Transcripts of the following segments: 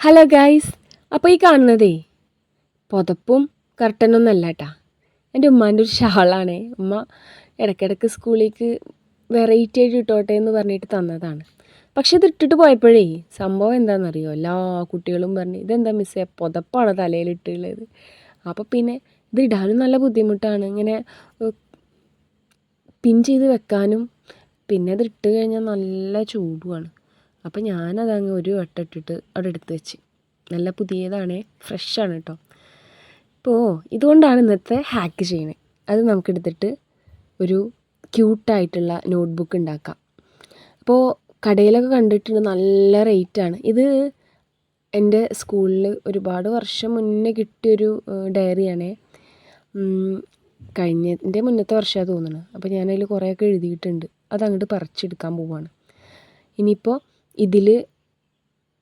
Hello guys അപ്പോൾ ഈ കാണുന്നതേ പുതപ്പും കർട്ടനൊന്നും അല്ല കേട്ടാ എന്റെ ഉമ്മാന്റെ ഒരു ഷാളാണ്. ഉമ്മ ഇടയ്ക്കിടയ്ക്ക് സ്കൂളിലേക്ക് വെറൈറ്റി ആയിട്ട് ഇട്ടോട്ടെ എന്ന് പറഞ്ഞിട്ട് തന്നതാണ്. പക്ഷെ ഇത് ഇട്ടിട്ട് പോയപ്പോഴേ സംഭവം എന്താണെന്നറിയോ? എല്ലാ കുട്ടികളും പറഞ്ഞു ഇതെന്താ മിസ്സേ പുതപ്പാണ് തലയിലിട്ടുള്ളത് അപ്പോൾ പിന്നെ ഇത് ഇടാനും നല്ല ബുദ്ധിമുട്ടാണ്. ഇങ്ങനെ പിൻ ചെയ്ത് വെക്കാനും പിന്നെ ഇത് ഇട്ട് കഴിഞ്ഞാൽ നല്ല ചൂടുമാണ് അപ്പോൾ ഞാനതങ്ങ് ഒരു വട്ടം ഇട്ടിട്ട് അവിടെ എടുത്ത് വെച്ച്. നല്ല പുതിയതാണേ ഫ്രഷാണ് കേട്ടോ ഇപ്പോൾ ഇതുകൊണ്ടാണ് ഇന്നത്തെ ഹാക്ക് ചെയ്യുന്നത് അത് നമുക്കെടുത്തിട്ട് ഒരു ക്യൂട്ടായിട്ടുള്ള നോട്ട്ബുക്ക് ഉണ്ടാക്കാം. അപ്പോൾ കടയിലൊക്കെ കണ്ടിട്ടുണ്ട് നല്ല റേറ്റാണ് ഇത് എന്റെ സ്കൂളിൽ ഒരുപാട് വർഷം മുന്നേ കിട്ടിയൊരു ഡയറിയാണേ കഴിഞ്ഞതിന്റെ മുന്നത്തെ വർഷമാണ് തോന്നുന്നത് അപ്പോൾ ഞാനതിൽ കുറേയൊക്കെ എഴുതിയിട്ടുണ്ട്. അതങ്ങോട്ട് പറിച്ചെടുക്കാൻ പോവാണ്. ഇനിയിപ്പോൾ ഇതിൽ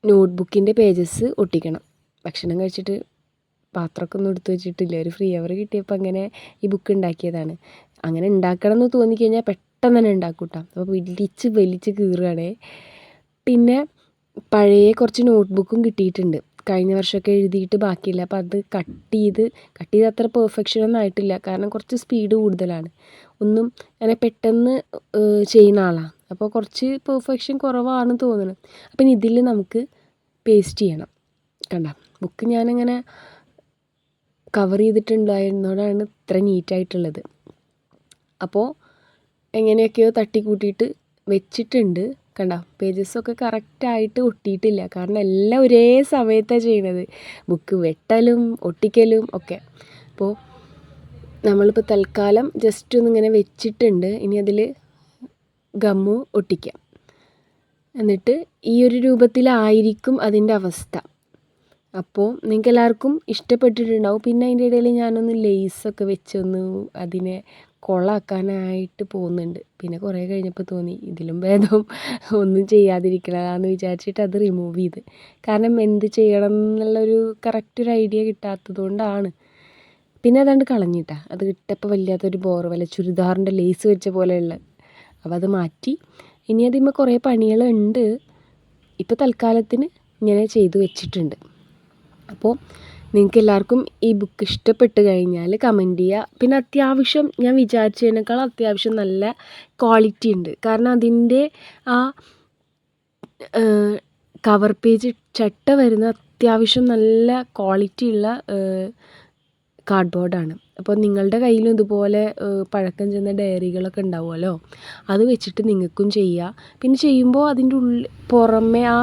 നോട്ട്ബുക്കിന്റെ പേജസ് ഒട്ടിക്കണം. ഭക്ഷണം കഴിച്ചിട്ട് പാത്രമൊക്കെ ഒന്നും എടുത്ത് വെച്ചിട്ടില്ല? ഒരു ഫ്രീ അവർ കിട്ടിയപ്പോൾ അങ്ങനെ ഈ ബുക്ക് ഉണ്ടാക്കിയതാണ്. അങ്ങനെ ഉണ്ടാക്കണം എന്ന് തോന്നിക്കഴിഞ്ഞാൽ പെട്ടെന്ന് തന്നെ ഉണ്ടാക്കും കേട്ടോ അപ്പോൾ വലിച്ച് വലിച്ച് കീറുകയാണേ. പിന്നെ പഴയ കുറച്ച് നോട്ട്ബുക്കും കിട്ടിയിട്ടുണ്ട്. കഴിഞ്ഞ വർഷമൊക്കെ എഴുതിയിട്ട് ബാക്കിയില്ല. അപ്പോൾ അത് കട്ട് ചെയ്ത് കട്ട് ചെയ്ത് അത്ര പെർഫെക്ഷൻ ഒന്നും ആയിട്ടില്ല. കാരണം കുറച്ച് സ്പീഡ് കൂടുതലാണ്. ഒന്നും അങ്ങനെ പെട്ടെന്ന് ചെയ്യുന്ന ആളാണ് അപ്പോൾ കുറച്ച് പെർഫെക്ഷൻ കുറവാണ് തോന്നുന്നത് അപ്പം ഇനി ഇതിൽ നമുക്ക് പേസ്റ്റ് ചെയ്യണം. കണ്ട? ബുക്ക് ഞാനിങ്ങനെ കവർ ചെയ്തിട്ടുണ്ടായിരുന്നോടാണ് ഇത്ര നീറ്റായിട്ടുള്ളത് അപ്പോൾ എങ്ങനെയൊക്കെയോ തട്ടി കൂട്ടിയിട്ട് വെച്ചിട്ടുണ്ട്. കണ്ട? പേജസൊക്കെ കറക്റ്റായിട്ട് ഒട്ടിയിട്ടില്ല. കാരണം എല്ലാം ഒരേ സമയത്താണ് ചെയ്യണത്. ബുക്ക് വെട്ടലും ഒട്ടിക്കലും ഒക്കെ. അപ്പോൾ നമ്മളിപ്പോൾ തൽക്കാലം ജസ്റ്റ് ഒന്നിങ്ങനെ വെച്ചിട്ടുണ്ട്. ഇനി അതിൽ ഗമ്മു ഒട്ടിക്കാം. എന്നിട്ട് ഈ ഒരു രൂപത്തിലായിരിക്കും അതിന്റെ അവസ്ഥ. അപ്പോൾ നിങ്ങൾക്ക് എല്ലാവർക്കും ഇഷ്ടപ്പെട്ടിട്ടുണ്ടാവും. പിന്നെ അതിന്റെ ഇടയിൽ ഞാനൊന്ന് ലേസൊക്കെ വെച്ചൊന്ന് അതിനെ കൊളാക്കാനായിട്ട് പോകുന്നുണ്ട്. പിന്നെ കുറേ കഴിഞ്ഞപ്പോൾ തോന്നി ഇതിലും ഭേദം ഒന്നും ചെയ്യാതിരിക്കണതാന്ന് വിചാരിച്ചിട്ട് അത് റിമൂവ് ചെയ്ത്. കാരണം എന്ത് ചെയ്യണം എന്നുള്ളൊരു കറക്റ്റ് ഒരു ഐഡിയ കിട്ടാത്തത് കൊണ്ടാണ് പിന്നെ അതാണ്ട് കളഞ്ഞിട്ടാ. അത് ഇട്ടപ്പോൾ വല്ലാത്തൊരു ബോർ വല്ല ചുരിദാറിന്റെ ലേസ് വെച്ച പോലെയുള്ള അപ്പോൾ അത് മാറ്റി. ഇനി അതിന്മേൽ കുറേ പണികളുണ്ട്. ഇപ്പോൾ തൽക്കാലത്തിന് ഇങ്ങനെ ചെയ്തു വെച്ചിട്ടുണ്ട്. അപ്പോൾ നിങ്ങൾക്ക് എല്ലാവർക്കും ഈ ബുക്ക് ഇഷ്ടപ്പെട്ട് കഴിഞ്ഞാൽ കമന്റ് ചെയ്യുക പിന്നെ അത്യാവശ്യം ഞാൻ വിചാരിച്ചതിനേക്കാൾ അത്യാവശ്യം നല്ല ക്വാളിറ്റി ഉണ്ട്. കാരണം അതിന്റെ ആ കവർ പേജ് ചട്ട വരുന്ന അത്യാവശ്യം നല്ല ക്വാളിറ്റി ഉള്ള കാർഡ്ബോർഡാണ് അപ്പോൾ നിങ്ങളുടെ കയ്യിലും ഇതുപോലെ പഴക്കം ചെന്ന ഡയറികളൊക്കെ ഉണ്ടാവുമല്ലോ? അത് വെച്ചിട്ട് നിങ്ങൾക്കും ചെയ്യാം. പിന്നെ ചെയ്യുമ്പോൾ അതിന്റെ ഉള്ളിൽ പുറമെ ആ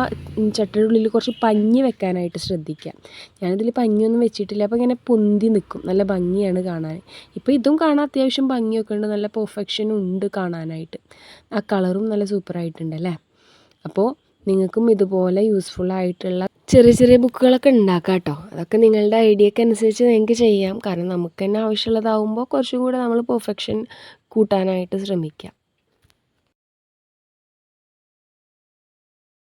ചട്ടയുടെ ഉള്ളിൽ കുറച്ച് പഞ്ഞി വെക്കാനായിട്ട് ശ്രദ്ധിക്കുക. ഞാനിതിൽ പഞ്ഞിയൊന്നും വെച്ചിട്ടില്ല. അപ്പോൾ ഇങ്ങനെ പൊന്തി നിൽക്കും. നല്ല ഭംഗിയാണ് കാണാൻ. ഇപ്പോൾ ഇതും കാണാൻ അത്യാവശ്യം ഭംഗിയൊക്കെ ഉണ്ട്. നല്ല പെർഫെക്ഷൻ ഉണ്ട് കാണാനായിട്ട്. ആ കളറും നല്ല സൂപ്പറായിട്ടുണ്ട് അല്ലേ? അപ്പോൾ നിങ്ങൾക്കും ഇതുപോലെ യൂസ്ഫുൾ ആയിട്ടുള്ള ചെറിയ ചെറിയ ബുക്കുകളൊക്കെ ഉണ്ടാക്കാം കേട്ടോ അതൊക്കെ നിങ്ങളുടെ ഐഡിയക്ക് അനുസരിച്ച് നിങ്ങൾക്ക് ചെയ്യാം. കാരണം നമുക്ക് തന്നെ ആവശ്യമുള്ളതാവുമ്പോൾ കുറച്ചും കൂടെ നമ്മൾ പെർഫെക്ഷൻ കൂട്ടാനായിട്ട് ശ്രമിക്കാം.